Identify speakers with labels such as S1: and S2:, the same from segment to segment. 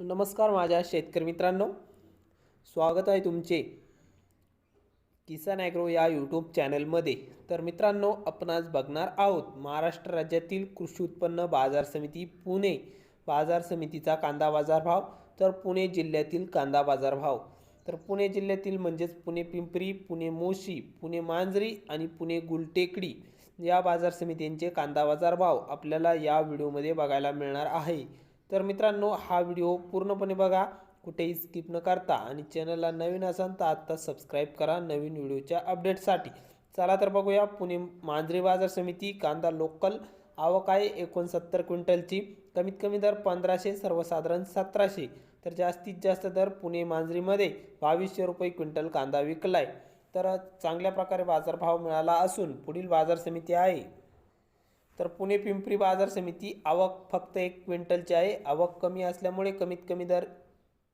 S1: नमस्कार माझ्या शेतकरी मित्रांनो. स्वागत आहे तुमचे किसान ॲग्रो या यूट्यूब चॅनलमध्ये. तर मित्रांनो आपण आज बघणार आहोत महाराष्ट्र राज्यातील कृषी उत्पन्न बाजार समिती पुणे बाजार समितीचा कांदा बाजार भाव तर पुणे जिल्ह्यातील कांदा बाजार भाव. तर पुणे जिल्ह्यातील म्हणजेच पुणे पिंपरी पुणे मोशी पुणे मांजरी आणि पुणे गुलटेकडी या बाजार समित्यांचे कांदा बाजार भाव आपल्याला या व्हिडिओमध्ये बघायला मिळणार आहे. तर मित्रांनो हा व्हिडिओ पूर्णपणे बघा. कुठेही स्किप न करता आणि चॅनलला नवीन असाल तर आत्ता सबस्क्राईब करा नवीन व्हिडिओच्या अपडेटसाठी चला तर बघूया पुणे मांजरी बाजार समिती कांदा लोकल आवक आहे एकोणसत्तर क्विंटलची. कमीत कमी दर पंधराशे सर्वसाधारण सतराशे. तर जास्तीत जास्त दर पुणे मांजरीमध्ये बावीसशे रुपये क्विंटल कांदा विकलाय. तर चांगल्या प्रकारे बाजारभाव मिळाला असून पुढील बाजार समिती आहे. तर पुणे पिंपरी बाजार समिती आवक फक्त एक क्विंटलची आहे. आवक कमी असल्यामुळे कमीत कमी दर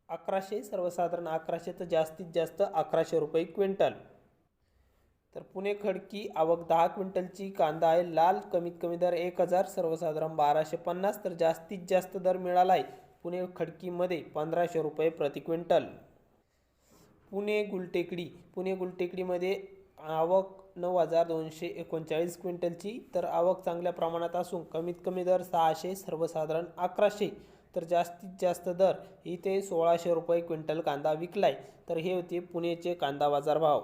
S1: अकराशे सर्वसाधारण अकराशे तर जास्तीत जास्त अकराशे रुपये क्विंटल. तर पुणे खडकी आवक दहा क्विंटलची कांदा आहे लाल कमीत कमी दर एक हजार सर्वसाधारण बाराशे पन्नास तर जास्तीत जास्त दर मिळाला आहे पुणे खडकीमध्ये पंधराशे रुपये प्रति क्विंटल. पुणे गुलटेकडी पुणे गुलटेकडीमध्ये आवक नऊ हजार दोनशे एकोणचाळीस क्विंटलची तर आवक चांगल्या प्रमाणात असून कमीत कमी दर सहाशे सर्वसाधारण अकराशे. तर जास्तीत जास्त दर इथे सोळाशे रुपये क्विंटल कांदा विकलाय. तर हे होते पुणेचे कांदा बाजार भाव